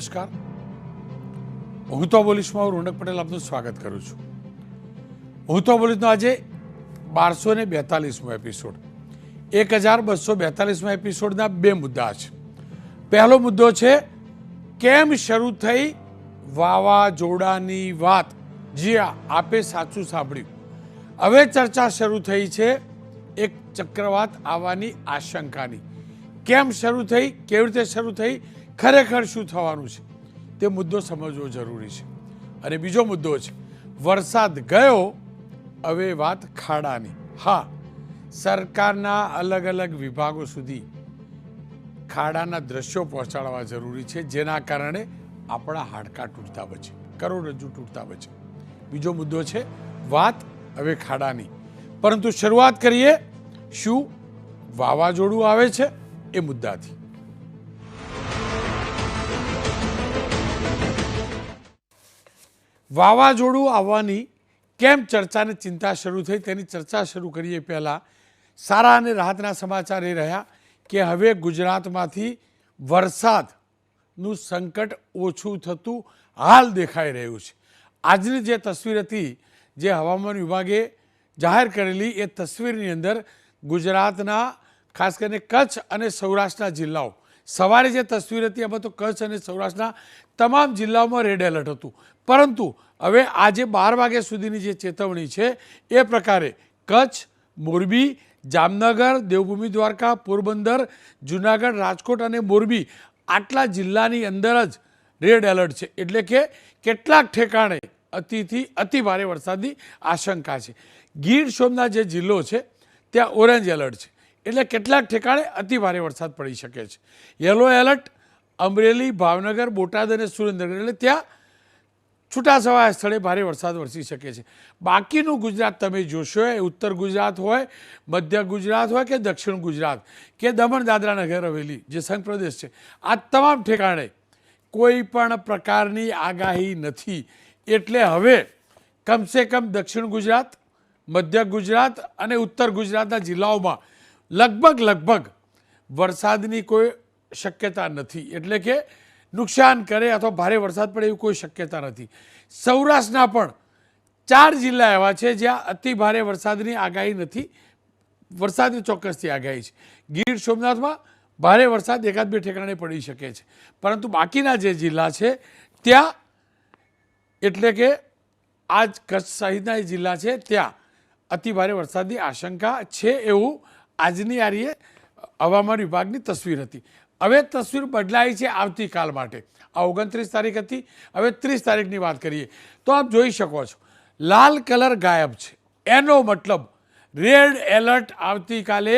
નમસ્કાર. હું તો બોલીશમાં હું રોનક પટેલ આપનું સ્વાગત કરું છું. હું તો બોલીશનો આજે બારસો ને બેતાલીસમો એપિસોડ એક હજાર બસો બેતાલીસમો એપિસોડના બે મુદ્દા છે. પહેલો મુદ્દો છે, કેમ શરૂ થઈ વાવાઝોડાની વાત? જી આપે સાચું સાંભળ્યું. હવે ચર્ચા શરૂ થઈ છે એક ચક્રવાત આવવાની આશંકાની. કેમ શરૂ થઈ? કેવી રીતે શરૂ થઈ? ખરેખર શું થવાનું છે? તે મુદ્દો સમજવો જરૂરી છે. અને બીજો મુદ્દો છે, વરસાદ ગયો, હવે વાત ખાડાની. હા, સરકારના અલગ અલગ વિભાગો સુધી ખાડાના દ્રશ્યો પહોંચાડવા જરૂરી છે, જેના કારણે આપણા હાડકાં તૂટતા બચે, કરોડરજ્જુ તૂટતા બચે. બીજો મુદ્દો છે, વાત હવે ખાડાની. પરંતુ શરૂઆત કરીએ, શું વાવાઝોડું આવે છે? એ મુદ્દાથી. વાવાઝોડું આવવાની કેમ ચર્ચાને ચિંતા શરૂ થઈ તેની ચર્ચા શરૂ કરીએ પહેલાં. સારા અને રાહતના સમાચાર એ રહ્યા કે હવે ગુજરાતમાંથી વરસાદનું સંકટ ઓછું થતું હાલ દેખાઈ રહ્યું છે. આજની જે તસવીર હતી, જે હવામાન વિભાગે જાહેર કરેલી, એ તસવીરની અંદર ગુજરાતના ખાસ કરીને કચ્છ અને સૌરાષ્ટ્રના જિલ્લાઓ સવારે જે તસવીર હતી, એમાં તો કચ્છ અને સૌરાષ્ટ્રના તમામ જિલ્લાઓમાં રેડ એલર્ટ હતું. પરંતુ હવે આજે બાર વાગ્યા સુધીની જે ચેતવણી છે, એ પ્રકારે કચ્છ, મોરબી, જામનગર, દેવભૂમિ દ્વારકા, પોરબંદર, જુનાગઢ, રાજકોટ અને મોરબી આટલા જિલ્લાની અંદર જ રેડ એલર્ટ છે. એટલે કે કેટલાક ઠેકાણે અતિથી અતિ ભારે વરસાદની આશંકા છે. ગીર સોમનાથ જે જિલ્લો છે, ત્યાં ઓરેન્જ એલર્ટ છે. એટલે કેટલાક ઠેકાણે અતિ ભારે વરસાદ પડી શકે છે. યલો એલર્ટ અમરેલી, ભાવનગર, બોટાદ અને સુરેન્દ્રનગર. એટલે ત્યાં છૂટાછવાયા સ્થળે ભારે વરસાદ વરસી શકે છે. બાકીનું ગુજરાત તમે જોશો એ ઉત્તર ગુજરાત હોય, મધ્ય ગુજરાત હોય કે દક્ષિણ ગુજરાત કે દમણ દાદરા નગર હવેલી, જે સંઘ પ્રદેશ છે. આ તમામ ઠેકાણે કોઈ પણ પ્રકારની આગાહી નથી. એટલે હવે કમસે કમ દક્ષિણ ગુજરાત, મધ્ય ગુજરાત અને ઉત્તર ગુજરાતના જિલ્લાઓમાં લગભગ લગભગ વરસાદની કોઈ શક્યતા નથી. એટલે કે નુકસાન કરે અથવા ભારે વરસાદ પડે એવી કોઈ શક્યતા નથી. સૌરાષ્ટ્રના પણ ચાર જિલ્લા એવા છે જ્યાં અતિ ભારે વરસાદની આગાહી નથી. વરસાદની ચોક્કસથી આગાહી છે. ગીર સોમનાથમાં ભારે વરસાદ એકાદ બે ઠેકાણે પડી શકે છે. પરંતુ બાકીના જે જિલ્લા છે, ત્યાં એટલે કે આજ કચ્છ સહિતના જિલ્લા છે, ત્યાં અતિ ભારે વરસાદની આશંકા છે એવું આજની આરીએ હવામાન વિભાગની તસવીર હતી. હવે તસવીર બદલાઈ છે આવતીકાલ માટે. આ ઓગણત્રીસ તારીખ હતી. હવે ત્રીસ તારીખની વાત કરીએ. તો આપ જોઈ શકો છો, લાલ કલર ગાયબ છે. એનો મતલબ રેડ એલર્ટ આવતીકાલે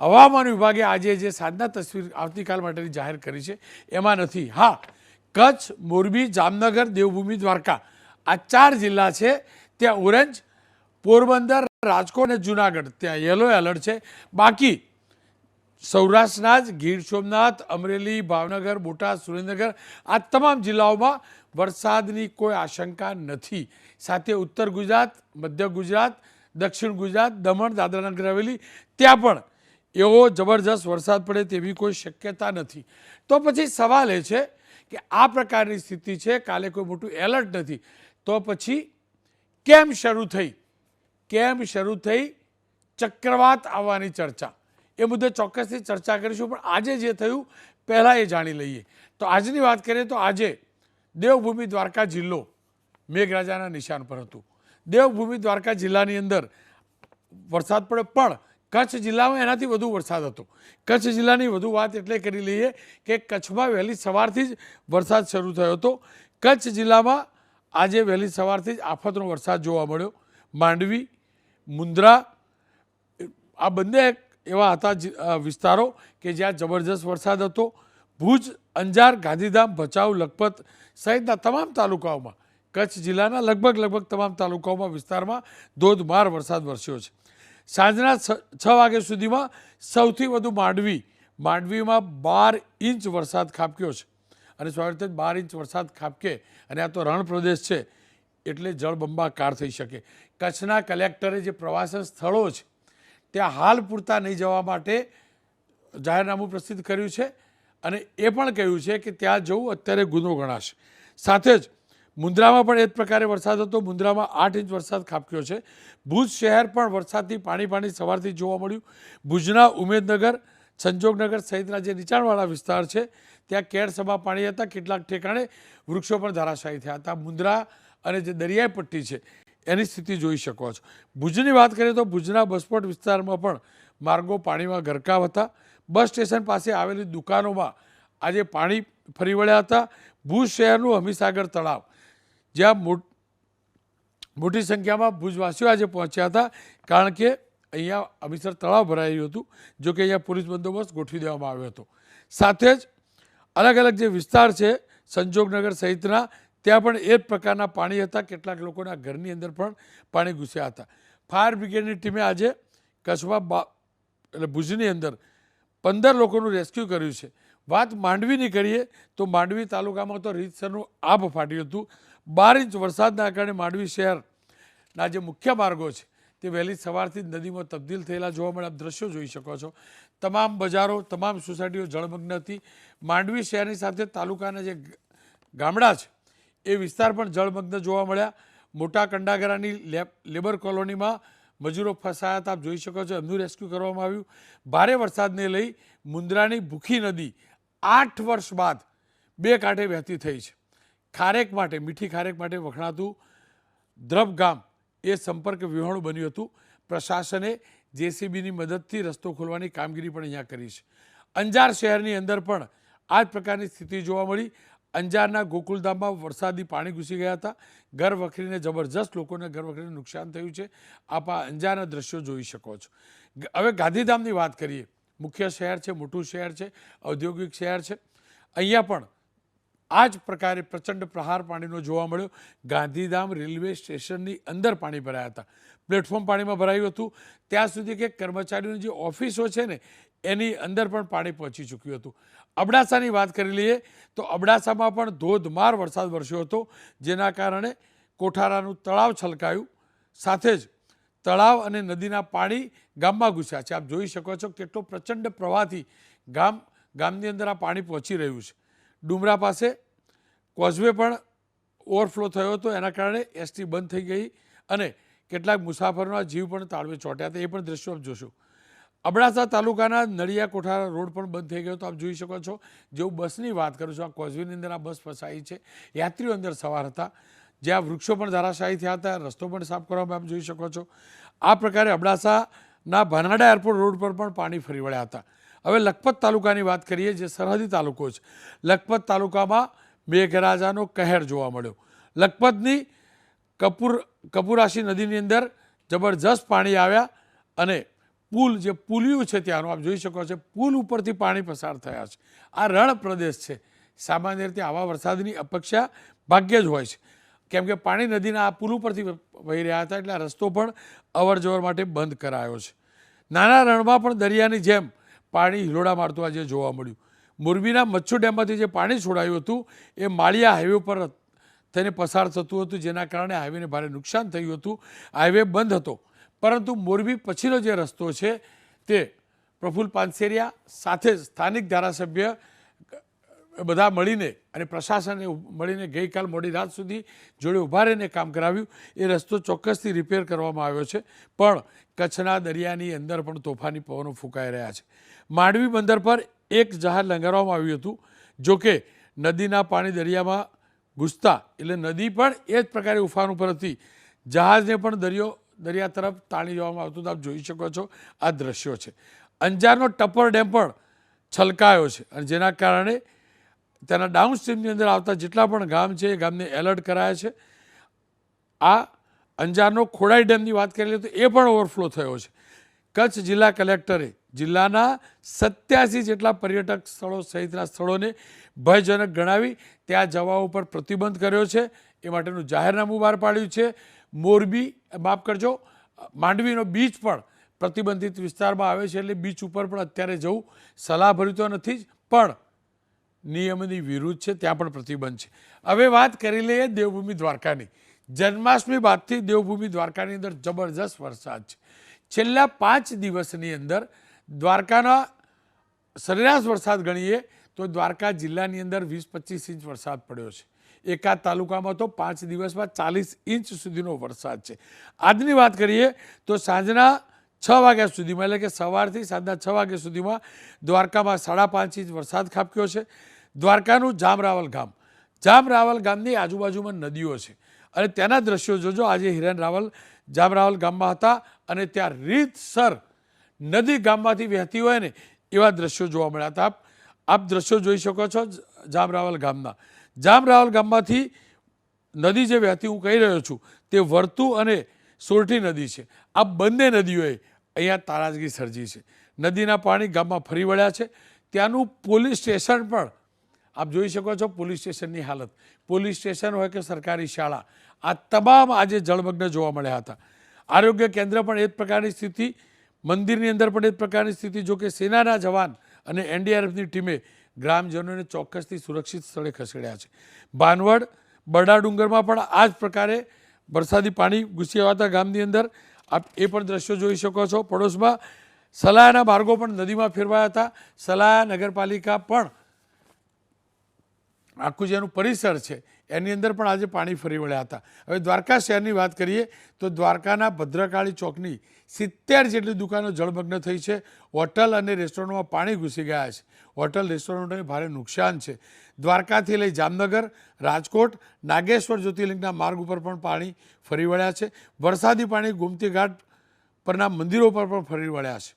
હવામાન વિભાગે આજે જે સાંજના તસવીર આવતીકાલ માટેની જાહેર કરી છે, એમાં નથી. હા, કચ્છ, મોરબી, જામનગર, દેવભૂમિ, દ્વારકા આ ચાર જિલ્લા છે. ત્યાં ઓરેન્જ, પોરબંદર રાજકોટ અને જુનાગઢ, ત્યાં યલો એલર્ટ છે. બાકી સૌરાષ્ટ્રના જ ગીર સોમનાથ, અમરેલી, ભાવનગર, બોટાદ, સુરેન્દ્રનગર, આ તમામ જિલ્લાઓમાં વરસાદની કોઈ આશંકા નથી. સાથે ઉત્તર ગુજરાત, મધ્ય ગુજરાત, દક્ષિણ ગુજરાત, દમણ, દાદરાનગર હવેલી, ત્યાં પણ એવો જબરજસ્ત વરસાદ પડે તેવી કોઈ શક્યતા નથી. તો પછી સવાલ એ છે કે આ પ્રકારની સ્થિતિ છે, કાલે કોઈ મોટું એલર્ટ નથી, તો પછી કેમ શરૂ થઈ? કેમ શરૂ થઈ ચક્રવાત આવવાની ચર્ચા? એ મુદ્દે ચોક્કસથી ચર્ચા કરીશું, પણ આજે જે થયું, પહેલાં એ જાણી લઈએ. તો આજની વાત કરીએ તો આજે દેવભૂમિ દ્વારકા જિલ્લો મેઘરાજાના નિશાન પર હતું. દેવભૂમિ દ્વારકા જિલ્લાની અંદર વરસાદ પડે પણ કચ્છ જિલ્લામાં એનાથી વધુ વરસાદ હતો. કચ્છ જિલ્લાની વધુ વાત એટલે કરી લઈએ કે કચ્છમાં વહેલી સવારથી જ વરસાદ શરૂ થયો હતો. કચ્છ જિલ્લામાં આજે વહેલી સવારથી જ આફતનો વરસાદ જોવા મળ્યો. માંડવી મુન્દ્રા આ બંને એવા હતા વિસ્તારો કે જ્યાં જબરજસ્ત વરસાદ હતો. ભુજ, અંજાર, ગાંધીધામ, ભચાઉ, લખપત સહિતના તમામ તાલુકાઓમાં, કચ્છ જિલ્લાના લગભગ લગભગ તમામ તાલુકાઓમાં વિસ્તારમાં ધોધમાર વરસાદ વરસ્યો છે. સાંજના છ- વાગ્યા સુધીમાં સૌથી વધુ માંડવી, માંડવીમાં બાર ઇંચ વરસાદ ખાબક્યો છે. અને સ્વાભાવિક બાર ઇંચ વરસાદ ખાબકે અને આ તો રણ પ્રદેશ છે, એટલે જળબંબાકાર થઈ શકે. કચ્છના કલેક્ટરે જે પ્રવાસન સ્થળો છે, ત્યાં હાલ પૂરતા નહીં જવા માટે જાહેરનામું પ્રસિદ્ધ કર્યું છે અને એ પણ કહ્યું છે કે ત્યાં જવું અત્યારે ગુનો ગણાશે. સાથે જ મુન્દ્રામાં પણ એ જ પ્રકારે વરસાદ હતો. મુન્દ્રામાં આઠ ઇંચ વરસાદ ખાબક્યો છે. ભુજ શહેર પણ વરસાદથી પાણી પાણી સવારથી જોવા મળ્યું. ભુજના ઉમેદનગર, સંજોગનગર સહિતના જે નીચાણવાળા વિસ્તાર છે, ત્યાં કેરસભા પાણી હતા. કેટલાક ઠેકાણે વૃક્ષો પણ ધરાશાયી થયા હતા. મુન્દ્રા અને જે દરિયાઈ પટ્ટી છે એની સ્થિતિ જોઈ શકો છો. ભુજની વાત કરીએ તો ભુજના બસપોટ વિસ્તારમાં પણ માર્ગો પાણીમાં ગરકાવ હતા. બસ સ્ટેશન પાસે આવેલી દુકાનોમાં આજે પાણી ફરી વળ્યા હતા. ભુજ શહેરનું હમીસાગર તળાવ, જ્યાં મોટ સંખ્યામાં ભુજવાસીઓ આજે પહોંચ્યા હતા, કારણ કે અહીંયા અમીસર તળાવ ભરાયું હતું, જો કે અહીંયા પોલીસ બંદોબસ્ત ગોઠવી દેવામાં આવ્યો હતો. સાથે જ અલગ અલગ જે વિસ્તાર છે, સંજોગનગર સહિતના ત્યાં પણ એ જ પ્રકારના પાણી હતા. કેટલાક લોકોના ઘરની અંદર પણ પાણી ઘૂસ્યા હતા. ફાયર બ્રિગેડની ટીમે આજે કસબા બા, એટલે ભુજની અંદર પંદર લોકોનું રેસ્ક્યુ કર્યું છે. વાત માંડવીની કરીએ તો માંડવી તાલુકામાં તો રીતસરનું આભ ફાટ્યું હતું. બાર ઇંચ વરસાદના કારણે માંડવી શહેરના જે મુખ્ય માર્ગો છે, તે વહેલી સવારથી જ નદીમાં તબદીલ થયેલા જોવા મળે દ્રશ્યો જોઈ શકો છો. તમામ બજારો, તમામ સોસાયટીઓ જળમગ્ન હતી. માંડવી શહેરની સાથે તાલુકાના જે ગામડા છે એ વિસ્તાર પણ જળમગ્ન જોવા મળ્યા. મોટા કંડાગરાની લેબ, લેબર કોલોનીમાં મજૂરો ફસાયા હતા. જોઈ શકો છો, એમનું રેસ્ક્યુ કરવામાં આવ્યું. ભારે વરસાદને લઈ મુન્દ્રાની ભૂખી નદી આઠ વર્ષ બાદ બે કાંઠે વહેતી થઈ છે. ખારેક માટે, મીઠી ખારેક માટે વખણાતું દ્રબ ગામ એ સંપર્ક વિહોણું બન્યું હતું. પ્રશાસને જેસીબીની મદદથી રસ્તો ખોલવાની કામગીરી પણ અહીંયા કરી છે. અંજાર શહેરની અંદર પણ આ જ પ્રકારની સ્થિતિ જોવા મળી. અંજારના ગોકુલધામમાં વરસાદી પાણી ઘૂસી ગયા હતા. ઘર વખરીને જબરજસ્ત લોકોને ઘર વખરીને નુકસાન થયું છે. આપ અંજારના દ્રશ્યો જોઈ શકો છો. હવે ગાંધીધામની વાત કરીએ. મુખ્ય શહેર છે, મોટું શહેર છે, ઔદ્યોગિક શહેર છે. અહીંયા પણ આ જ પ્રકારે પ્રચંડ પ્રહાર પાણીનો જોવા મળ્યો. ગાંધીધામ રેલવે સ્ટેશનની અંદર પાણી ભરાયા હતા. પ્લેટફોર્મ પાણીમાં ભરાયું હતું. ત્યાં સુધી કે કર્મચારીઓની જે ઓફિસો છે ને એની અંદર પણ પાણી પહોંચી ચૂક્યું હતું. અબડાસાની વાત કરી લઈએ તો અબડાસામાં પણ ધોધમાર વરસાદ વરસ્યો હતો, જેના કારણે કોઠારાનું તળાવ છલકાયું. સાથે જ તળાવ અને નદીના પાણી ગામમાં ઘૂસ્યા છે. આપ જોઈ શકો છો કેટલો પ્રચંડ પ્રવાહથી ગામ, ગામની અંદર આ પાણી પહોંચી રહ્યું છે. ડુમરા પાસે કોઝવે પણ ઓવરફ્લો થયો હતો, એના કારણે એસટી બંધ થઈ ગઈ અને કેટલાક મુસાફરોના જીવ પણ તાળવે ચોંટ્યા હતા. એ પણ દ્રશ્યો આપ જોશો. અબડાસા તાલુકાના નળિયા કોઠારા રોડ પણ બંધ થઈ ગયો તો આપ જોઈ શકો છો. જેવું બસની વાત કરું છું, આ કોઝવીની અંદર આ બસ ફસાઈ છે. યાત્રીઓ અંદર સવાર હતા. જ્યાં વૃક્ષો પણ ધરાશાયી થયા હતા, રસ્તો પણ સાફ કરવામાં આપ જોઈ શકો છો. આ પ્રકારે અબડાસાના ભાનાડા એરપોર્ટ રોડ પર પણ પાણી ફરી વળ્યા હતા. હવે લખપત તાલુકાની વાત કરીએ, જે સરહદી તાલુકો છે. લખપત તાલુકામાં મેઘરાજાનો કહેર જોવા મળ્યો. લખપતની કપૂર કપુરાશી નદીની અંદર જબરજસ્ત પાણી આવ્યા અને પુલ જે પુલિયું છે ત્યાંનું, આપ જોઈ શકો છો, પુલ ઉપરથી પાણી પસાર થયા છે. આ રણ પ્રદેશ છે. સામાન્ય રીતે આવા વરસાદની અપેક્ષા ભાગ્યે જ હોય છે. કેમ કે પાણી નદીના આ પુલ ઉપરથી વહી રહ્યા હતા એટલે આ રસ્તો પણ અવર જવર માટે બંધ કરાયો છે. નાના રણમાં પણ દરિયાની જેમ પાણી હિલોડા મારતું આજે જોવા મળ્યું. મોરબીના મચ્છુ ડેમમાંથી જે પાણી છોડાયું હતું, એ માળિયા હાઈવે પર થઈને પસાર થતું હતું, જેના કારણે હાઈવેને ભારે નુકસાન થયું હતું. હાઈવે બંધ હતો. પરંતુ મોરબી પછીનો જે રસ્તો છે તે પ્રફુલ્લ પાનસેરિયા સાથે સ્થાનિક ધારાસભ્ય બધા મળીને અને પ્રશાસને મળીને ગઈકાલ મોડી રાત સુધી જોડે ઊભા રહીને કામ કરાવ્યું. એ રસ્તો ચોક્કસથી રિપેર કરવામાં આવ્યો છે. પણ કચ્છના દરિયાની અંદર પણ તોફાની પવનો ફૂંકાઈ રહ્યા છે. માંડવી બંદર પર એક જહાજ લંગારવામાં આવ્યું હતું. જોકે નદીના પાણી દરિયામાં ઘૂસતા, એટલે નદી પણ એ જ પ્રકારે ઉફાન ઉપર હતી. જહાજને પણ દરિયો દરિયા તરફ તાણી જવામાં આવતું આપ જોઈ શકો છો આ દ્રશ્યો છે. અંજારનો ટપ્પર ડેમ પણ છલકાયો છે અને જેના કારણે તેના ડાઉન સ્ટ્રીમની અંદર આવતા જેટલા પણ ગામ છે એ ગામને એલર્ટ કરાયા છે. આ અંજારનો ખોડાઈ ડેમની વાત કરી લઈએ તો એ પણ ઓવરફ્લો થયો છે. કચ્છ જિલ્લા કલેક્ટરે જિલ્લાના સત્યાસી જેટલા પર્યટક સ્થળો સહિતના સ્થળોને ભયજનક ગણાવી ત્યાં જવા ઉપર પ્રતિબંધ કર્યો છે. એ માટેનું જાહેરનામું બહાર પાડ્યું છે. મોરબી, માફ કરજો, માંડવીનો બીચ પણ પ્રતિબંધિત વિસ્તારમાં આવે છે એટલે બીચ ઉપર પણ અત્યારે જવું સલાહભર્યું તો નથી જ, પણ નિયમની વિરુદ્ધ છે, ત્યાં પણ પ્રતિબંધ છે. હવે વાત કરી લઈએ દેવભૂમિ દ્વારકાની. જન્માષ્ટમી બાદથી દેવભૂમિ દ્વારકાની અંદર જબરજસ્ત વરસાદ છે. છેલ્લા પાંચ દિવસની અંદર દ્વારકાના સરેરાશ વરસાદ ગણીએ તો દ્વારકા જિલ્લાની અંદર વીસ પચીસ ઇંચ વરસાદ પડ્યો છે. એકાદ તાલુકામાં તો પાંચ દિવસમાં ચાલીસ ઇંચ સુધીનો વરસાદ છે. આજની વાત કરીએ તો સાંજના છ વાગ્યા સુધીમાં, એટલે કે સવારથી સાંજના છ વાગ્યા સુધીમાં દ્વારકામાં સાડા પાંચ ઇંચ વરસાદ ખાબક્યો છે. દ્વારકાનું જામરાવલ ગામ. જામરાવલ ગામની આજુબાજુમાં નદીઓ છે. અને તેના દ્રશ્યો જોજો. આજે હિરેન રાવલ જામરાવલ ગામમાં હતા અને ત્યાં રીતસર નદી ગામમાંથી વહેતી હોય ને એવા દ્રશ્યો જોવા મળ્યા હતા. આપ દ્રશ્યો જોઈ શકો છો જામરાવલ ગામના. જામરાવલ ગામમાંથી નદી જે વહેતી હું કહી રહ્યો છું, તે વર્તુ અને સોરઠી નદી છે. આ બંને નદીઓએ અહીંયા તારાજગી સર્જી છે. નદીના પાણી ગામમાં ફરી વળ્યા છે. ત્યાંનું પોલીસ સ્ટેશન પણ, આપ જોઈ શકો છો પોલીસ સ્ટેશનની હાલત. પોલીસ સ્ટેશન હોય કે સરકારી શાળા, આ તમામ આજે જળમગ્ન જોવા મળ્યા હતા. આરોગ્ય કેન્દ્ર પણ એ જ પ્રકારની સ્થિતિ, મંદિરની અંદર પણ એ જ પ્રકારની સ્થિતિ, જો કે સેનાના જવાન અને એનડીઆરએફની ટીમે ગ્રામજનોને ચોક્કસથી સુરક્ષિત સ્થળે ખસેડ્યા છે. બાનવડ, બરડા ડુંગરમાં પણ આ જ પ્રકારે વરસાદી પાણી ઘૂસી આવ્યા ગામની અંદર આપ એ પણ દ્રશ્યો જોઈ શકો છો. પડોશમાં સલાયાના માર્ગો પણ નદીમાં ફેરવાયા હતા. સલાયા નગરપાલિકા પણ આખું જેનું પરિસર છે, એની અંદર પણ આજે પાણી ફરી વળ્યા હતા. હવે દ્વારકા શહેરની વાત કરીએ તો દ્વારકાના ભદ્રકાળી ચોકની સિત્તેર જેટલી દુકાનો જળમગ્ન થઈ છે. હોટલ અને રેસ્ટોરન્ટમાં પાણી ઘૂસી ગયા છે. હોટલ રેસ્ટોરન્ટોને ભારે નુકસાન છે. દ્વારકાથી લઈ જામનગર, રાજકોટ, નાગેશ્વર જ્યોતિર્લિંગના માર્ગ ઉપર પણ પાણી ફરી વળ્યા છે. વરસાદી પાણી ગોમતી ઘાટ પરના મંદિરો પર પણ ફરી વળ્યા છે.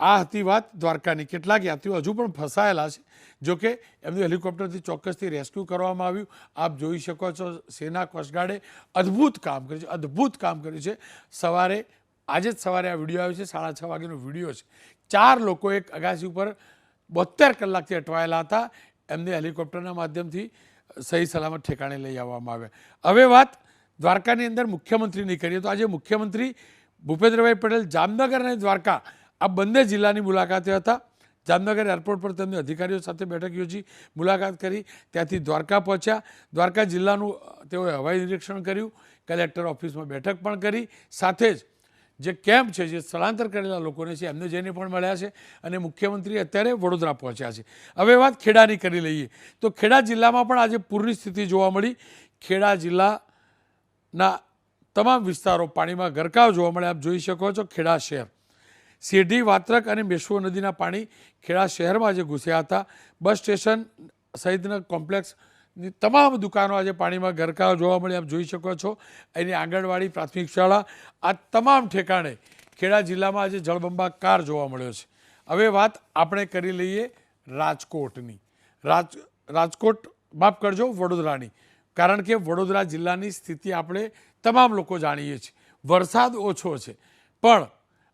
આ હતી વાત દ્વારકાની. કેટલાક યાત્રીઓ હજુ પણ ફસાયેલા છે. જોકે એમનું હેલિકોપ્ટરથી ચોક્કસથી રેસ્ક્યુ કરવામાં આવ્યું. આપ જોઈ શકો છો સેના કોસ્ટગાર્ડે અદ્ભુત કામ કર્યું છે, અદ્ભુત કામ કર્યું છે. સવારે, આજે જ સવારે આ વીડિયો આવ્યો છે, સાડા છ વાગ્યાનો વીડિયો છે. ચાર લોકો એક અગાસી ઉપર બોતેર કલાકથી અટવાયેલા હતા. એમને હેલિકોપ્ટરના માધ્યમથી સહી સલામત ઠેકાણે લઈ આવવામાં આવ્યા. હવે વાત દ્વારકાની અંદર મુખ્યમંત્રીની કરીએ તો આજે મુખ્યમંત્રી ભૂપેન્દ્રભાઈ પટેલ જામનગર અને દ્વારકા આ બંને જિલ્લાની મુલાકાતે હતા. જામનગર એરપોર્ટ પર તેમની અધિકારીઓ સાથે બેઠક યોજી મુલાકાત કરી. ત્યાંથી દ્વારકા પહોંચ્યા. દ્વારકા જિલ્લાનું તેઓએ હવાઈ નિરીક્ષણ કર્યું. કલેક્ટર ઓફિસમાં બેઠક પણ કરી. સાથે જ જે કેમ્પ છે, જે સ્થળાંતર કરેલા લોકોને છે, એમને જઈને પણ મળ્યા છે અને મુખ્યમંત્રી અત્યારે વડોદરા પહોંચ્યા છે. હવે વાત ખેડાની કરી લઈએ. તો ખેડા જિલ્લામાં પણ આજે પૂરની સ્થિતિ જોવા મળી. ખેડા જિલ્લાના તમામ વિસ્તારો પાણીમાં ગરકાવ જોવા મળે આપ જોઈ શકો છો ખેડા શહેર. શેરડી, વાત્રક અને મેશ્વો નદીના પાણી ખેડા શહેરમાં આજે ઘૂસ્યા હતા. બસ સ્ટેશન સહિતના કોમ્પ્લેક્સની તમામ દુકાનો આજે પાણીમાં ગરકાવ જોવા મળી. આપ જોઈ શકો છો એની આંગણવાડી, પ્રાથમિક શાળા, આ તમામ ઠેકાણે ખેડા જિલ્લામાં આજે જળબંબાકાર જોવા મળ્યો છે. હવે વાત આપણે કરી લઈએ રાજકોટની. રાજ, રાજકોટ, માફ કરજો, વડોદરાની. કારણ કે વડોદરા જિલ્લાની સ્થિતિ આપણે તમામ લોકો જાણીએ છીએ. વરસાદ ઓછો છે. પણ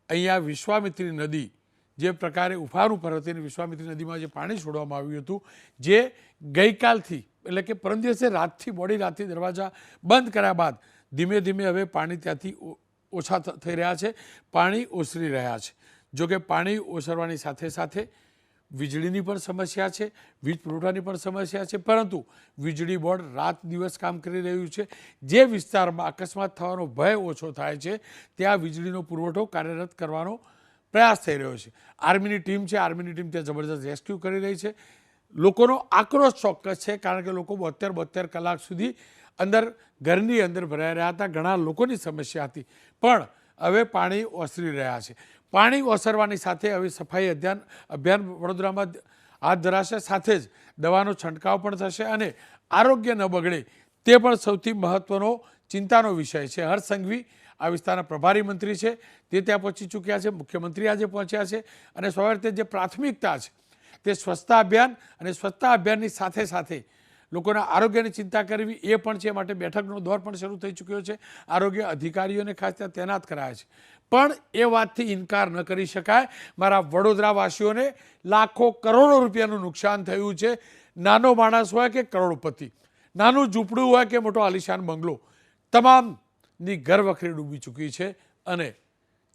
અહીંયા વિશ્વામિત્રી નદી, જે પ્રકારે ઉફાર ઉપર હતી અને વિશ્વામિત્રી નદીમાં જે પાણી છોડવામાં આવ્યું હતું, જે ગઈકાલથી એટલે કે પરમ દિવસે રાતથી મોડી રાતથી દરવાજા બંધ કર્યા બાદ ધીમે ધીમે હવે પાણી ત્યાંથી ઓછા થઈ રહ્યા છે. પાણી ઓસરી રહ્યા છે. જો કે પાણી ઓસરવાની સાથે સાથે વીજળીની પણ સમસ્યા છે, વીજ પુરવઠાની પણ સમસ્યા છે. પરંતુ વીજળી બોર્ડ રાત દિવસ કામ કરી રહ્યું છે. જે વિસ્તારમાં અકસ્માત થવાનો ભય ઓછો થાય છે, ત્યાં વીજળીનો પુરવઠો કાર્યરત કરવાનો પ્રયાસ થઈ રહ્યો છે. આર્મીની ટીમ છે, આર્મીની ટીમ ત્યાં જબરજસ્ત રેસ્ક્યુ કરી રહી છે. લોકોનો આક્રોશ ચોક્કસ છે, કારણ કે લોકો બોતેર બોતેર કલાક સુધી અંદર, ઘરની અંદર ભરાઈ રહ્યા હતા. ઘણા લોકોની સમસ્યા હતી. પણ હવે પાણી ઓસરી રહ્યા છે. પાણી ઓસરવાની સાથે હવે સફાઈ અભિયાન અભિયાન વડોદરામાં હાથ ધરાશે. સાથે જ દવાનો છંટકાવ પણ થશે અને આરોગ્ય ન બગડે તે પણ સૌથી મહત્વનો ચિંતાનો વિષય છે. હર્ષ સંઘવી આ વિસ્તારના પ્રભારી મંત્રી છે. તે ત્યાં પહોંચી ચૂક્યા છે. મુખ્યમંત્રી આજે પહોંચ્યા છે. અને સ્વાભાવિક જે પ્રાથમિકતા છે તે સ્વચ્છતા અભિયાન અને સ્વચ્છતા અભિયાનની સાથે સાથે લોકોના આરોગ્યની ચિંતા કરવી એ પણ છે. માટે બેઠકનો દોર પણ શરૂ થઈ ચૂક્યો છે. આરોગ્ય અધિકારીઓને ખાસ ત્યાં તૈનાત કરાયા છે. પણ એ વાતથી ઇનકાર ન કરી શકાય. મારા વડોદરાવાસીઓને લાખો કરોડો રૂપિયાનું નુકસાન થયું છે. નાનો માણસ હોય કે કરોડપતિ, નાનું ઝૂંપડું હોય કે મોટો આલિશાન બંગલો, તમામની ઘરવખરી ડૂબી ચૂકી છે અને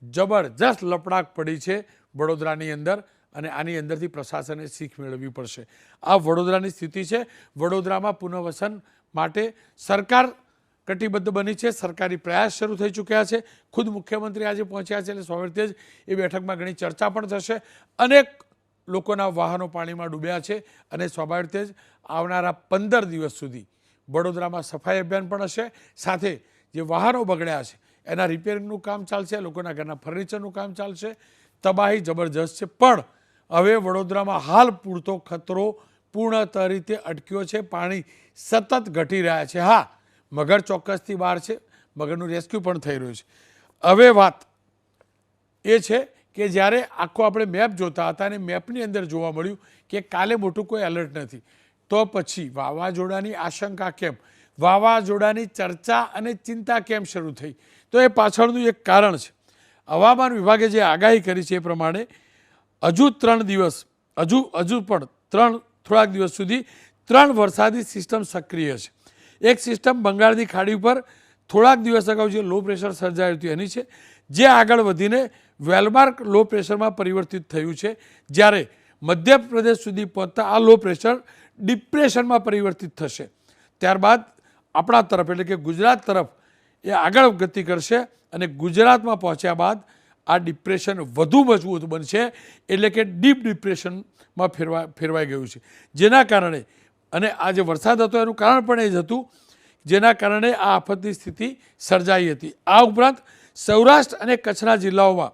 જબરજસ્ત લપડાક પડી છે વડોદરાની અંદર. અને આની અંદરથી પ્રશાસને શીખ મેળવવી પડશે. આ વડોદરાની સ્થિતિ છે. વડોદરામાં પુનઃવસન માટે સરકાર કટિબદ્ધ બની છે. સરકારી પ્રયાસ શરૂ થઈ ચૂક્યા છે. ખુદ મુખ્યમંત્રી આજે પહોંચ્યા છે એટલે રીતે જ એ બેઠકમાં ઘણી ચર્ચા પણ થશે. અનેક લોકોના વાહનો પાણીમાં ડૂબ્યા છે અને સ્વાભાવિક જ આવનારા પંદર દિવસ સુધી વડોદરામાં સફાઈ અભિયાન પણ હશે. સાથે જે વાહનો બગડ્યા છે, એના રિપેરિંગનું કામ ચાલશે, લોકોના ઘરના ફર્નિચરનું કામ ચાલશે. તબાહી જબરજસ્ત છે. પણ હવે વડોદરામાં હાલ પૂરતો ખતરો પૂર્ણતઃ રીતે અટક્યો છે. પાણી સતત ઘટી રહ્યા છે. હા, મગર ચોક્કસથી બહાર છે. મગરનું રેસ્ક્યુ પણ થઈ રહ્યું છે. હવે વાત એ છે કે જ્યારે આખો આપણે મેપ જોતા હતા અને મેપની અંદર જોવા મળ્યું કે કાલે મોટું કોઈ એલર્ટ નથી, તો પછી વાવાઝોડાની આશંકા કેમ? વાવાઝોડાની ચર્ચા અને ચિંતા કેમ શરૂ થઈ? તો એ પાછળનું એક કારણ છે. હવામાન વિભાગે જે આગાહી કરી છે એ પ્રમાણે હજુ ત્રણ દિવસ, હજુ હજુ પણ ત્રણ, થોડાક દિવસ સુધી ત્રણ વરસાદી સિસ્ટમ સક્રિય છે. એક સિસ્ટમ બંગાળની ખાડી ઉપર થોડાક દિવસ અગાઉ જે લો પ્રેશર સર્જાયું હતું એની છે, જે આગળ વધીને વેલમાર્ક લો પ્રેશરમાં પરિવર્તિત થયું છે. જ્યારે મધ્યપ્રદેશ સુધી પહોંચતા આ લો પ્રેશર ડિપ્રેશનમાં પરિવર્તિત થશે. ત્યારબાદ આપણા તરફ એટલે કે ગુજરાત તરફ એ આગળ ગતિ કરશે અને ગુજરાતમાં પહોંચ્યા બાદ આ ડિપ્રેશન વધુ મજબૂત બનશે એટલે કે ડીપ ડિપ્રેશનમાં ફેરવા, ફેરવાઈ ગયું છે. જેના કારણે, અને આ જે વરસાદ હતો એનું કારણ પણ એ જ હતું, જેના કારણે આ આફતની સ્થિતિ સર્જાઈ હતી. આ ઉપરાંત સૌરાષ્ટ્ર અને કચ્છના જિલ્લાઓમાં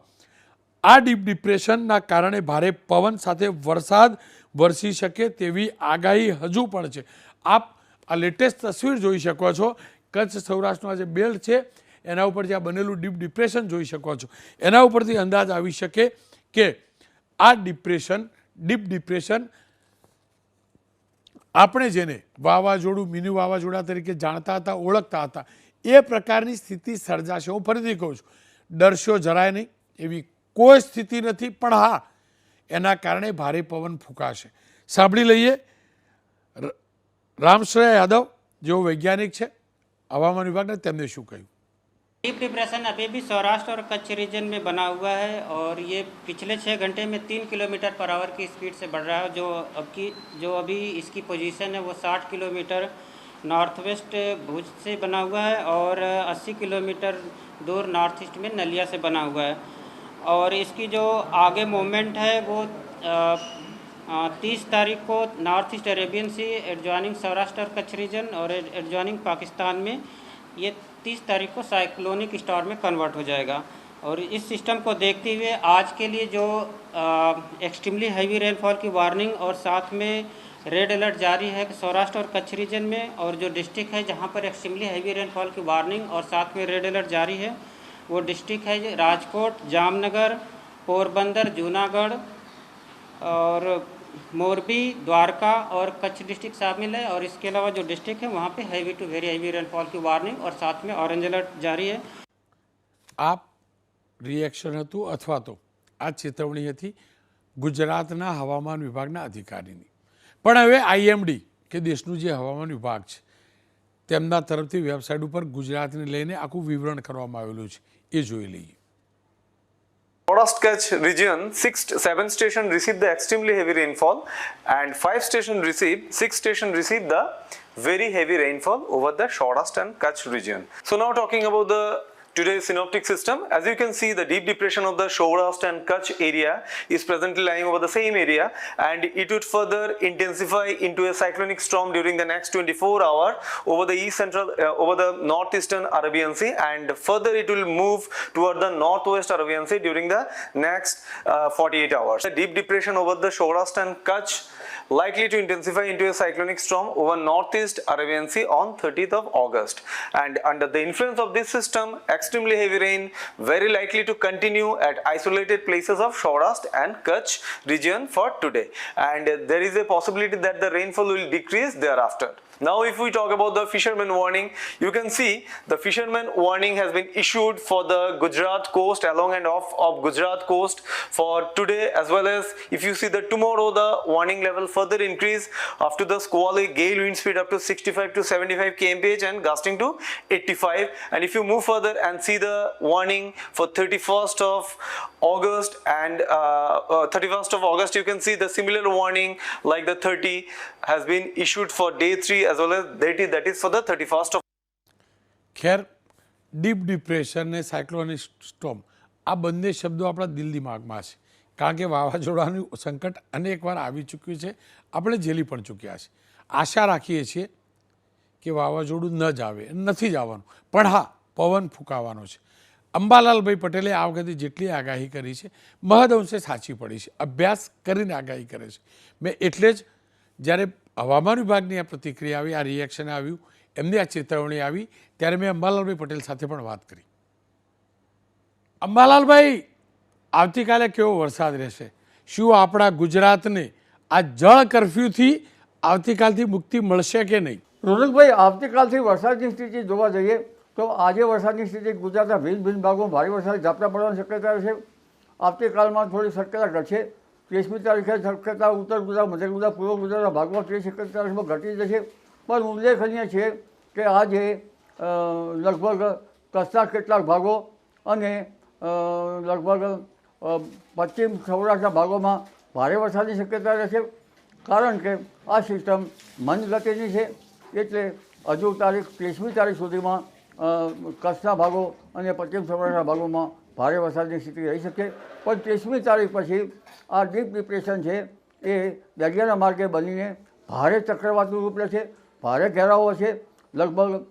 આ ડીપ ડિપ્રેશનના કારણે ભારે પવન સાથે વરસાદ વરસી શકે તેવી આગાહી હજુ પણ છે. આપ આ લેટેસ્ટ તસવીર જોઈ શકો છો. કચ્છ સૌરાષ્ટ્રનો આ જે બેલ્ટ છે. એના ઉપર જે આ બનેલું ડીપ ડિપ્રેશન જોઈ શકો છો. એના ઉપરથી અંદાજ આવી શકે કે આ ડિપ્રેશન, ડીપ ડિપ્રેશન આપણે જેને વાવાઝોડું, મિની વાવાઝોડા તરીકે જાણતા હતા, ઓળખતા હતા, એ પ્રકારની સ્થિતિ સર્જાશે. હું ફરીથી કહું છું, ડરશો જરાય નહીં, એવી કોઈ સ્થિતિ નથી, પણ હા, એના કારણે ભારે પવન ફૂંકાશે. સાંભળી લઈએ. રામશ્રેય યાદવ, જેઓ વૈજ્ઞાનિક છે, હવામાન વિભાગને તેમને શું કહ્યું? डीप डिप्रेशन अभी भी सौराष्ट्र और कच्छ रीजन में बना हुआ है और ये पिछले छः घंटे में तीन किलोमीटर पर आवर की स्पीड से बढ़ रहा है। जो अब की, जो अभी इसकी पोजीशन है वो साठ किलोमीटर नॉर्थ वेस्ट भुज से बना हुआ है और अस्सी किलोमीटर दूर नॉर्थ ईस्ट में नलिया से बना हुआ है। और इसकी जो आगे मूवमेंट है वो तीस तारीख को north east Arabian sea adjoining Saurashtra और कच्छ रीजन और एडजॉइनिंग पाकिस्तान में ये तीस तारीख को साइक्लोनिक स्टॉर्म में कन्वर्ट हो जाएगा। और इस सिस्टम को देखते हुए आज के लिए जो एक्सट्रीमली हैवी रेनफॉल की वार्निंग और साथ में रेड अलर्ट जारी है सौराष्ट्र और कच्छ रीजन में और जो डिस्ट्रिक्ट है जहाँ पर एक्सट्रीमली हैवी रेनफॉल की वार्निंग और साथ में रेड अलर्ट जारी है, वो डिस्ट्रिक्ट है राजकोट, जामनगर, पोरबंदर, जूनागढ़ और मोरबी द्वारका और कच्छ डिस्ट्रिक्ट शामिल है और इसके अलावा जो डिस्ट्रिक्ट है वहाँ पे heavy to very heavy rainfall की वार्निंग और साथ में ऑरेंज अलर्ट जारी है આપ રિએક્શન હતું અથવા તો આ ચેતવણી હતી ગુજરાતના હવામાન વિભાગના અધિકારીની પણ હવે આઈએમડી કે દેશનું જે હવામાન વિભાગ છે તેમના તરફથી વેબસાઇટ ઉપર ગુજરાતને લઈને આખું વિવરણ કરવામાં આવેલું છે એ જોઈ લઈએ Saurashtra Kutch region, six, seven station received the extremely heavy rainfall, and five station received, six station received the very heavy rainfall over the Saurashtra and Kutch region. So now talking about the today's synoptic system, as you can see, the deep depression of the Saurashtra and Kutch area is presently lying over the same area, and it would further intensify into a cyclonic storm during the next 24 hours over the east central, uh, over the northeastern Arabian Sea, and further it will move toward the northwest Arabian Sea during the next uh, 48 hours. The deep depression over the Saurashtra and Kutch likely to intensify into a cyclonic storm over northeast Arabian Sea on 30th of August. And under the influence of this system, extremely heavy rain very likely to continue at isolated places of Saurashtra and Kutch region for today. And there is a possibility that the rainfall will decrease thereafter. Now, if we talk about the fisherman warning, you can see the fisherman warning has been issued for the Gujarat coast along and off of Gujarat coast for today as well as if you see that tomorrow the warning level further increase after the squally gale wind speed up to 65 to 75 kmph and gusting to 85 and if you move further and see the warning for 31st of August and uh, uh, 31st of August you can see the similar warning like the 30 has been issued for day 3 as well as 30 that is for the 31st of ખેર, deep depression ને cyclonic storm, આ બંને શબ્દો આપણા દિલ દિમાગમાં છે. કારણ કે વાવાઝોડાનું સંકટ અનેકવાર આવી ચૂક્યું છે, આપણે ઝેલી પણ ચૂક્યા છે. આશા રાખીએ છીએ કે વાવાઝોડું ન જ આવે, નથી જ પણ હા, પવન ફૂંકાવાનો છે. અંબાલાલભાઈ પટેલે આ વખતે જેટલી આગાહી કરી છે, મહદ અંશે સાચી પડી છે. અભ્યાસ કરીને આગાહી કરે છે. મેં એટલે જ જ્યારે હવામાન વિભાગની આ પ્રતિક્રિયા આવી, આ રિએક્શન આવ્યું એમની આ ચેતવણી આવી, ત્યારે મેં અંબાલાલભાઈ પટેલ સાથે પણ વાત કરી. અંબાલાલભાઈ, આવતીકાલે કેવો વરસાદ રહેશે? શું આપણા ગુજરાતને આ જળ કરફ્યુથી આવતીકાલથી મુક્તિ મળશે કે નહીં? રોનકભાઈ, આવતીકાલથી વરસાદની સ્થિતિ જોવા જઈએ, તો આજે વરસાદની સ્થિતિ ગુજરાતના ભિન્ન ભિન્ન ભાગોમાં ભારે વરસાદ ઝાપટા પડવાની શક્યતા છે. આવતીકાલમાં થોડી શક્યતા ઘટશે. ત્રીસમી તારીખે શક્યતા ઉત્તર ગુજરાત, મધ્ય ગુજરાત, પૂર્વ ગુજરાતના ભાગમાં તે શક્યતા ઘટી જશે. પણ ઉલ્લેખનીય છે કે આજે લગભગ કચ્છના કેટલાક ભાગો અને લગભગ પશ્ચિમ સૌરાષ્ટ્રના ભાગોમાં ભારે વરસાદની શક્યતા રહેશે. કારણ કે આ સિસ્ટમ મંદ ગતિની છે. એટલે હજુ તારીખ ત્રીસમી તારીખ સુધીમાં કચ્છના ભાગો અને પશ્ચિમ સૌરાષ્ટ્રના ભાગોમાં ભારે વરસાદની સ્થિતિ રહી શકે. પણ ત્રીસમી તારીખ પછી આ ડીપ ડિપ્રેશન છે એ દરિયાના માર્ગે બનીને ભારે ચક્રવાતનું રૂપ લે છે. ભારે ઘેરાવો છે. લગભગ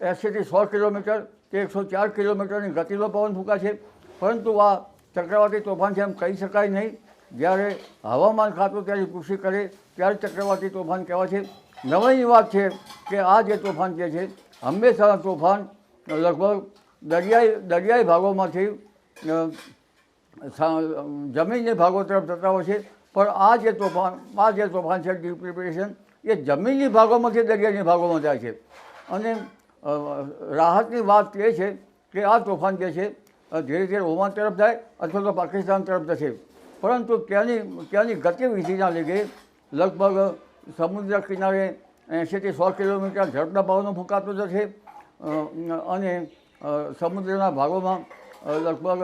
એંસીથી સો કિલોમીટર કે એકસો ચાર કિલોમીટરની ગતિનો પવન ફૂંકાશે પરંતુ આ ચક્રવાતી તોફાન છે એમ કહી શકાય નહીં. જ્યારે હવામાન ખાતું ત્યારે પુષ્ટિ કરે, ત્યારે ચક્રવાતી તોફાન કહેવાય છે. નવાઈની વાત છે કે આ જે તોફાન જે છે હંમેશા તોફાન લગભગ દરિયાઈ દરિયાઈ ભાગોમાંથી જમીનની ભાગો તરફ જતા હોય છે. પણ આ જે તોફાન, આ જે તોફાન છે ડીપ ડિપ્રેશન એ જમીનની ભાગોમાંથી દરિયાની ભાગોમાં જાય છે. અને રાહતની વાત એ છે કે આ તોફાન જે છે ધીરે ધીરે ઓમાન તરફ જાય અથવા તો પાકિસ્તાન તરફ જશે. પરંતુ ત્યાંની ત્યાંની ગતિવિધિના લીધે લગભગ, સમુદ્ર કિનારે એંશીથી સો કિલોમીટર ઝડપના ભાવનો ફૂંકાતો જશે. અને સમુદ્રના ભાગોમાં લગભગ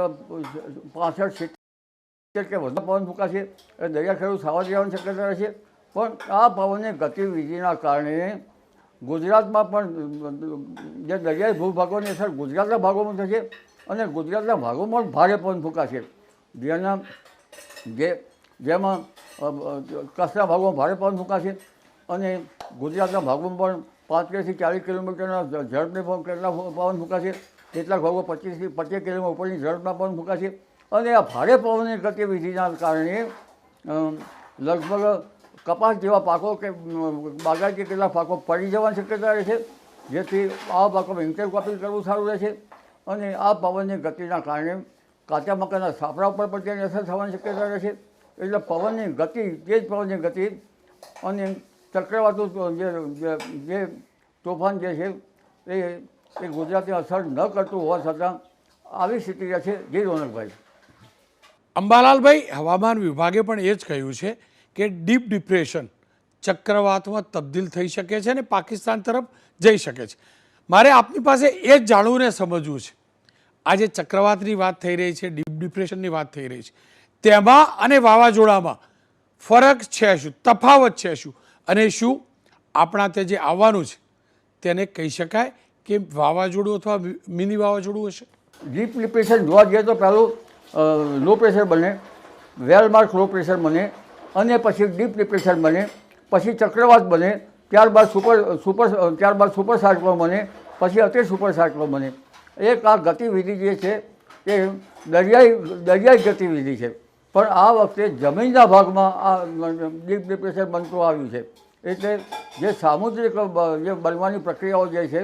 પાસઠ સિત્તેર કે વધુ પવન ફૂંકાશે એ દરિયા ખેડૂત સાવધ રહેવાની શક્યતા રહેશે પણ આ પવનની ગતિવિધિના કારણે ગુજરાતમાં પણ જે દરિયાઈ ભૂભાગોની અસર ગુજરાતના ભાગોમાં થશે અને ગુજરાતના ભાગોમાં ભારે પવન ફૂંકાશે જેના જે જેમાં કચ્છના ભાગોમાં ભારે પવન ફૂંકાશે અને ગુજરાતના ભાગોમાં પણ પાંત્રીસથી ચાલીસ કિલોમીટરના ઝડપની ઝડપે કેટલા પવન ફૂંકાશે? કેટલાક ભાગો પચીસથી પચીસ કિલોમીટર ઉપરની ઝડપના પવન ફૂંકાશે. અને આ ભારે પવનની ગતિવિધિના કારણે લગભગ કપાસ જેવા પાકો કે બાગાયતી કેટલાક પાકો પડી જવાની શક્યતા રહે છે. જેથી આ પાકોમાં ઇન્ટરક્રોપિંગ કરવું સારું રહેશે અને આ પવનની ગતિના કારણે કાચા મકાનના સાપરા ઉપર પણ તેની અસર થવાની શક્યતા રહે છે. એટલે પવનની ગતિ તેજ પવનની ગતિ અને ચક્રવાતું જે જે- તોફાન જે છે, એ એ ગુજરાતની અસર ન કરતું હોવા છતાં આવી સ્થિતિ છે જી રોનકભાઈ અંબાલાલભાઈ, હવામાન વિભાગે પણ એ જ કહ્યું છે કે ડીપ ડિપ્રેશન ચક્રવાતમાં તબદીલ થઈ શકે છે અને પાકિસ્તાન તરફ જઈ શકે છે. મારે આપની પાસે એ જ જાણવું સમજવું છે. આજે ચક્રવાતની વાત થઈ રહી છે, ડીપ ડિપ્રેશનની વાત થઈ રહી છે. તેમાં અને વાવાઝોડામાં ફરક છે શું? તફાવત છે શું? અને શું? આપણા તે જે આવવાનું છે, તેને કહી શકાય કે વાવાઝોડું અથવા મિની વાવાઝોડું હશે. ડીપ ડિપ્રેશન જોવા જઈએ તો પહેલું લો પ્રેશર બને વેલ માર્ક લો પ્રેશર બને, અને પછી ડીપ ડિપ્રેશન બને, પછી ચક્રવાત બને, ત્યારબાદ સુપર સુપર ત્યારબાદ સુપર સાયક્લોન બને, પછી અતિ સુપર સાયક્લોન બને. એક આ ગતિવિધિ જે છે, એ દરિયાઈ દરિયાઈ ગતિવિધિ છે. પણ આ વખતે જમીનના ભાગમાં આ ડીપ ડિપ્રેશન બનતું આવ્યું છે. એટલે જે સામુદ્રિક જે બનવાની પ્રક્રિયાઓ જે છે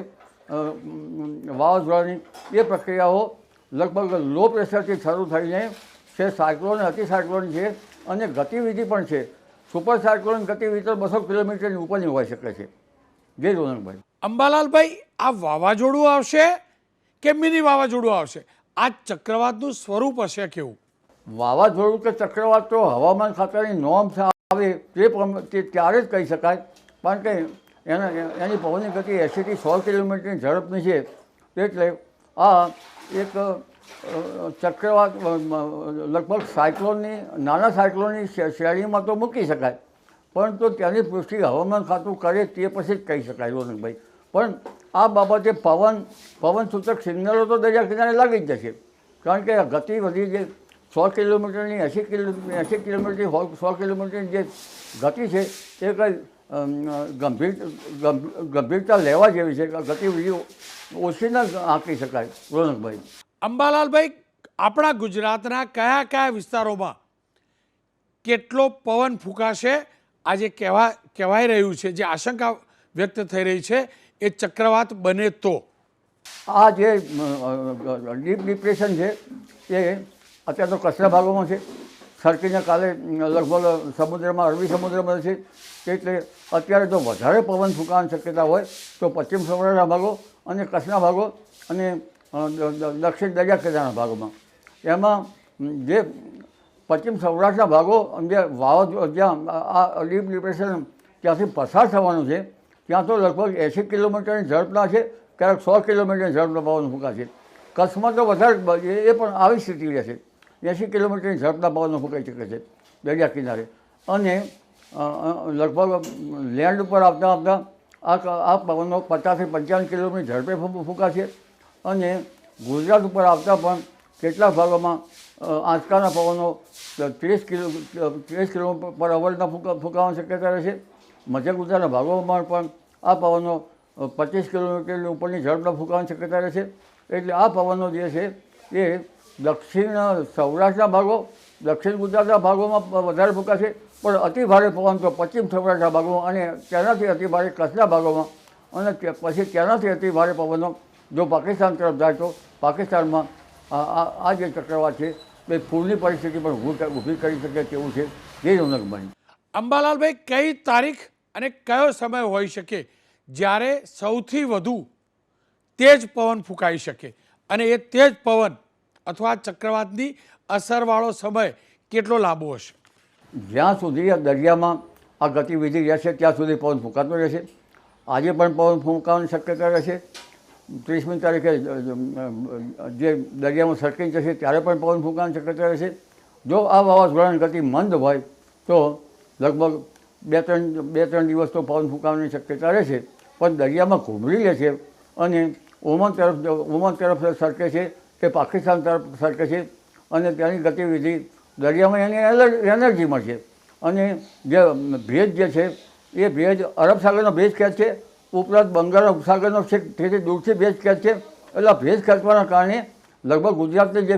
વાવાઝોડાની, એ પ્રક્રિયાઓ લગભગ લો પ્રેશરથી શરૂ થઈને છે, સાયક્લોન અતિ સાયક્લોન છે અને ગતિવિધિ પણ છે. સુપર સાયક્લોન ગતિવિધિ બસો કિલોમીટરની ઉપરની હોઈ શકે છે. જય રોનકભાઈ. અંબાલાલભાઈ, આ વાવાઝોડું આવશે કે મિની વાવાઝોડું આવશે? આ ચક્રવાતનું સ્વરૂપ હશે કેવું? વાવાઝોડું કે ચક્રવાત તો હવામાન ખાતાની નોમ આવે તે તે ત્યારે જ કહી શકાય. કારણ કે એના, એની પવનની ગતિ એંશીથી સો કિલોમીટરની ઝડપની છે. એટલે આ એક ચક્રવાત લગભગ સાયક્લોનની, નાના સાયક્લોનની શ્રેણીમાં તો મૂકી શકાય. પરંતુ તેની પુષ્ટિ હવામાન ખાતું કરે તે પછી જ કહી શકાય રોનકભાઈ પણ આ બાબતે પવન પવન સૂચક સિગ્નલો તો દરિયા કિનારે લાગી જ જશે. કારણ કે ગતિ વધી જે સો કિલોમીટરની એંસી કિલોમીટર એંસી કિલોમીટરની સો- સો કિલોમીટરની જે ગતિ છે એ કંઈ ગંભીર ગંભીર- ગંભીરતા લેવા જેવી છે ગતિવિધિ ઓછી ન આંકી શકાય રોનકભાઈ. અંબાલાલભાઈ આપણા ગુજરાતના કયા કયા વિસ્તારોમાં કેટલો પવન ફૂંકાશે આજે કહેવા કહેવાઈ રહ્યું છે જે આશંકા વ્યક્ત થઈ રહી છે એ ચક્રવાત બને તો. આ જે ડીપ ડિપ્રેશન છે એ અત્યારે તો કચ્છના ભાગોમાં છે. સરકીને કાલે લગભગ સમુદ્રમાં, અરબી સમુદ્રમાં છે. એટલે અત્યારે જો વધારે પવન ફૂંકાવાની શક્યતા હોય, તો પશ્ચિમ સૌરાષ્ટ્રના ભાગો અને કચ્છના ભાગો અને દક્ષિણ દરિયા કિનારાના ભાગોમાં. એમાં જે પશ્ચિમ સૌરાષ્ટ્રના ભાગો જે વાવાઝોડું જ્યાં આ ડીપ ડિપ્રેશન ત્યાંથી પસાર થવાનું છે, ત્યાં તો લગભગ એંસી કિલોમીટરની ઝડપના છે, ક્યારેક સો કિલોમીટરની ઝડપના પવન ફૂંકા છે કચ્છમાં તો વધારે એ પણ આવી સ્થિતિ રહેશે એંસી કિલોમીટરની ઝડપના પવનો ફૂંકાઈ શકે છે દરિયા કિનારે. અને લગભગ લેન્ડ ઉપર આવતા આવતા આ આ પવનો પચાસથી પંચાવન કિલોમીટર ઝડપે ફૂંકાશે. અને ગુજરાત ઉપર આવતા પણ કેટલાક ભાગોમાં આંચકાના પવનો ત્રીસ કિલો ત્રીસ કિલો પર અવરના ફૂંકા, ફૂંકાવાની શક્યતા રહેશે. મધ્ય ગુજરાતના ભાગોમાં પણ આ પવનો પચીસ કિલોમીટરની ઉપરની ઝડપના ફૂંકાવાની શક્યતા રહેશે. એટલે આ પવનો જે છે એ દક્ષિણ સૌરાષ્ટ્રના ભાગો, દક્ષિણ ગુજરાતના ભાગોમાં વધારે ફૂંકાશે, પણ અતિ ભારે પવન તો પશ્ચિમ સૌરાષ્ટ્રના ભાગોમાં અને તેનાથી અતિ ભારે કચ્છના ભાગોમાં. અને પછી તેનાથી અતિ ભારે પવનો જો પાકિસ્તાન તરફ જાય તો પાકિસ્તાનમાં આ જે ચક્રવાત છે એ પૂરની પરિસ્થિતિ પણ ઊભી કરી શકે તેવું છે. જે બની. અંબાલાલભાઈ, કઈ તારીખ અને કયો સમય હોઈ શકે? જ્યારે સૌથી વધુ તેજ પવન ફૂંકાઈ શકે. અને એ તેજ પવન અથવા ચક્રવાતની અસરવાળો સમય કેટલો લાંબો હશે? જ્યાં સુધી આ દરિયામાં આ ગતિવિધિ રહેશે, ત્યાં સુધી પવન ફૂંકાતો રહેશે. આજે પણ પવન ફૂંકાવાની શક્યતા રહેશે. ત્રીસમી તારીખે જે દરિયામાં સરકી જશે, ત્યારે પણ પવન ફૂંકાવાની શક્યતા રહેશે. જો આ વાવાઝોડાની ગતિ મંદ હોય, તો લગભગ બે ત્રણ બે ત્રણ દિવસ તો પવન ફૂંકાવાની શક્યતા રહેશે. પણ દરિયામાં ઘૂમરી લે છે અને ઓમાન તરફ ઓમાન તરફ સરકે છે કે પાકિસ્તાન તરફ સરકે છે અને ત્યાંની ગતિવિધિ દરિયામાં એની એનર- એનર્જી મળશે અને જે ભેજ જે છે, એ ભેજ અરબ સાગરનો ભેજ ખેંચ છે, ઉપરાંત બંગાળ સાગરનો છે, તેથી દૂરથી ભેજ ખેંચ છે. એટલે ભેજ ખેંચવાના કારણે લગભગ ગુજરાતની જે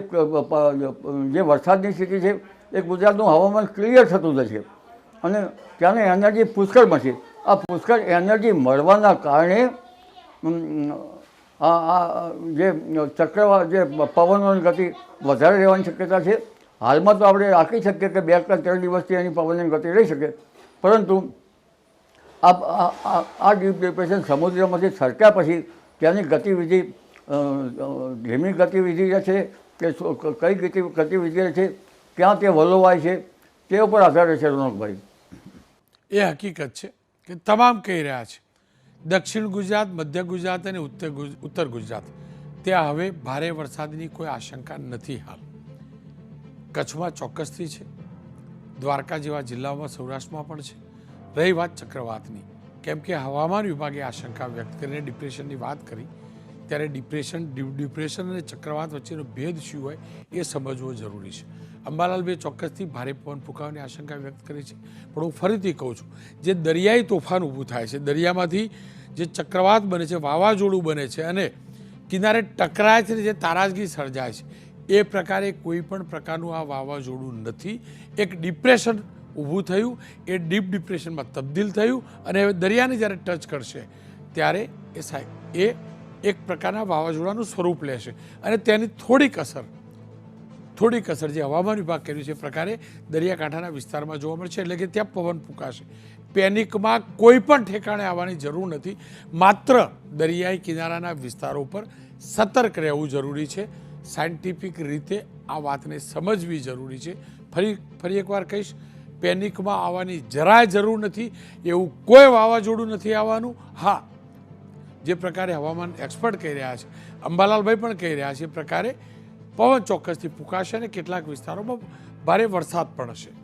જે વરસાદની સ્થિતિ છે, એ ગુજરાતનું હવામાન ક્લિયર થતું જશે અને ત્યાંની એનર્જી પુષ્કળ મળશે આ પુષ્કળ એનર્જી મળવાના કારણે આ જે ચક્રવા, જે પવનોની ગતિ વધારે રહેવાની શક્યતા છે. હાલમાં તો આપણે રાખી શકીએ કે બે કે ત્રણ દિવસથી એની પવનની ગતિ રહી શકે. પરંતુ આ ડીપ ડિપ્રેશન સમુદ્રમાંથી સરક્યા પછી ત્યાંની ગતિવિધિ ધીમી ગતિવિધિ છે, કે કઈ ગતિ, ગતિવિધિ છે, ક્યાં તે વલોવાય છે, તે ઉપર આધાર રહેશે રોનકભાઈ. એ હકીકત છે કે તમામ કહી રહ્યા છે. દક્ષિણ ગુજરાત, મધ્ય ગુજરાત અને ઉત્તર ઉત્તર ગુજરાત. ત્યાં હવે ભારે વરસાદની કોઈ આશંકા નથી હાલ. કચ્છમાં ચોક્કસથી છે. દ્વારકા જેવા જિલ્લાઓમાં સૌરાષ્ટ્રમાં પણ છે. રહી વાત ચક્રવાતની. કેમ કે હવામાન વિભાગે આશંકા વ્યક્ત કરીને ડિપ્રેશનની વાત કરી. ત્યારે ડિપ્રેશન ડિપ્રેશન અને ચક્રવાત વચ્ચેનો ભેદ શું હોય એ સમજવો જરૂરી છે. અંબાલાલભાઈ ચોક્કસથી ભારે પવન ફૂંકાવાની આશંકા વ્યક્ત કરી છે. પણ હું ફરીથી કહું છું, જે દરિયાઈ તોફાન ઊભું થાય છે, દરિયામાંથી જે ચક્રવાત બને છે, વાવાઝોડું બને છે અને કિનારે ટકરાય છે જે તારાજગી સર્જાય છે, એ પ્રકારે કોઈ પણ પ્રકારનું આ વાવાઝોડું નથી. એક ડિપ્રેશન ઊભું થયું, એ ડીપ ડિપ્રેશનમાં તબદીલ થયું અને હવે દરિયાને જ્યારે ટચ કરશે, ત્યારે એ સાહેબ, એ એક પ્રકારના વાવાઝોડાનું સ્વરૂપ લેશે અને તેની થોડીક અસર થોડીક અસર જે હવામાન વિભાગ કર્યું છે એ પ્રકારે દરિયાકાંઠાના વિસ્તારમાં જોવા મળશે એટલે કે ત્યાં પવન ફૂંકાશે. પેનિકમાં કોઈ પણ ઠેકાણે આવવાની જરૂર નથી. માત્ર દરિયાઈ કિનારાના વિસ્તારો પર સતર્ક રહેવું જરૂરી છે. સાયન્ટિફિક રીતે આ વાતને સમજવી જરૂરી છે. ફરી ફરી એકવાર કહીશ, પેનિકમાં આવવાની જરાય જરૂર નથી. એવું કોઈ વાવાઝોડું નથી આવવાનું. હા, જે પ્રકારે હવામાન એક્સપર્ટ કહી રહ્યા છે, અંબાલાલભાઈ પણ કહી રહ્યા છે એ પ્રકારે પવન ચોક્કસથી ફૂંકાશે અને કેટલાક વિસ્તારોમાં ભારે વરસાદ પણ હશે.